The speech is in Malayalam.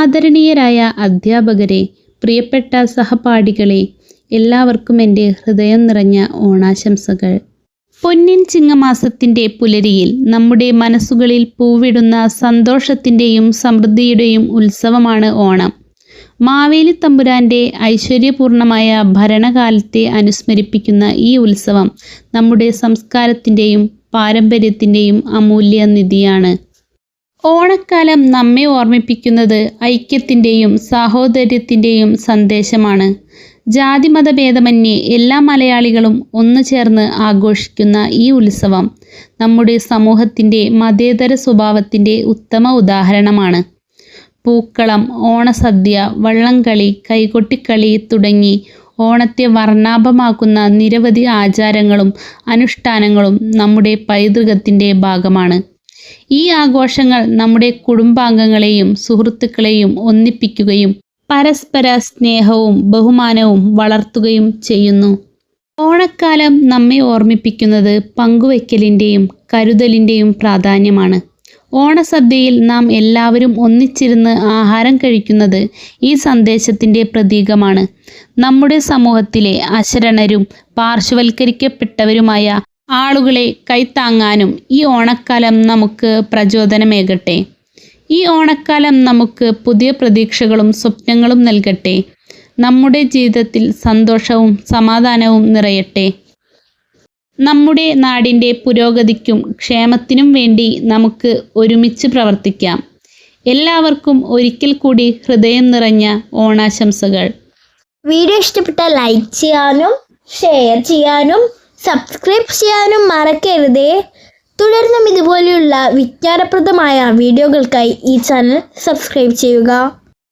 ആദരണീയരായ അധ്യാപകരെ പ്രിയപ്പെട്ട സഹപാഠികളെ എല്ലാവർക്കും എന്റെ ഹൃദയം നിറഞ്ഞ ഓണാശംസകൾ. പൊന്നിൻ ചിങ്ങമാസത്തിന്റെ പുലരിയിൽ നമ്മുടെ മനസ്സുകളിൽ പൂവിടുന്ന സന്തോഷത്തിന്റെയും സമൃദ്ധിയുടെയും ഉത്സവമാണ് ഓണം. മാവേലി തമ്പുരാന്റെ ഐശ്വര്യപൂർണമായ ഭരണകാലത്തെ അനുസ്മരിപ്പിക്കുന്ന ഈ ഉത്സവം നമ്മുടെ സംസ്കാരത്തിന്റെയും പാരമ്പര്യത്തിന്റെയും അമൂല്യ നിധിയാണ്. ഓണക്കാലം നമ്മെ ഓർമ്മിപ്പിക്കുന്നത് ഐക്യത്തിന്റെയും സാഹോദര്യത്തിന്റെയും സന്ദേശമാണ്. ജാതിമതഭേദമന്യേ എല്ലാ മലയാളികളും ഒന്നു ചേർന്ന് ആഘോഷിക്കുന്ന ഈ ഉത്സവം നമ്മുടെ സമൂഹത്തിന്റെ മതേതര സ്വഭാവത്തിന്റെ ഉത്തമ ഉദാഹരണമാണ്. പൂക്കളം ഓണസദ്യ വള്ളംകളി കൈകൊട്ടിക്കളി തുടങ്ങി ഓണത്തെ വർണാഭമാക്കുന്ന നിരവധി ആചാരങ്ങളും അനുഷ്ഠാനങ്ങളും നമ്മുടെ പൈതൃകത്തിന്റെ ഭാഗമാണ്. ഈ ആഘോഷങ്ങൾ നമ്മുടെ കുടുംബാംഗങ്ങളെയും സുഹൃത്തുക്കളെയും ഒന്നിപ്പിക്കുകയും പരസ്പര സ്നേഹവും ബഹുമാനവും വളർത്തുകയും ചെയ്യുന്നു. ഓണക്കാലം നമ്മെ ഓർമ്മിപ്പിക്കുന്നത് പങ്കുവയ്ക്കലിന്റെയും കരുതലിന്റെയും പ്രാധാന്യമാണ്. ഓണസദ്യയിൽ നാം എല്ലാവരും ഒന്നിച്ചിരുന്ന് ആഹാരം കഴിക്കുന്നത് ഈ സന്ദേശത്തിന്റെ പ്രതീകമാണ്. നമ്മുടെ സമൂഹത്തിലെ അശരണരും പാർശ്വവൽക്കരിക്കപ്പെട്ടവരുമായ ആളുകളെ കൈത്താങ്ങാനും ഈ ഓണക്കാലം നമുക്ക് പ്രചോദനമേകട്ടെ. ഈ ഓണക്കാലം നമുക്ക് പുതിയ പ്രതീക്ഷകളും സ്വപ്നങ്ങളും നൽകട്ടെ. നമ്മുടെ ജീവിതത്തിൽ സന്തോഷവും സമാധാനവും നിറയട്ടെ. നമ്മുടെ നാടിന്റെ പുരോഗതിക്കും ക്ഷേമത്തിനും വേണ്ടി നമുക്ക് ഒരുമിച്ച് പ്രവർത്തിക്കാം. എല്ലാവർക്കും ഒരിക്കൽ കൂടി ഹൃദയം നിറഞ്ഞ ഓണാശംസകൾ. വീഡിയോ ഇഷ്ടപ്പെട്ട ലൈക്ക് ചെയ്യാനും ഷെയർ ചെയ്യാനും സബ്സ്ക്രൈബ് ചെയ്യാനും മറക്കരുതേ. തുടർന്നും ഇതുപോലെയുള്ള വിജ്ഞാനപ്രദമായ വീഡിയോകൾക്കായി ഈ ചാനൽ സബ്സ്ക്രൈബ് ചെയ്യുക.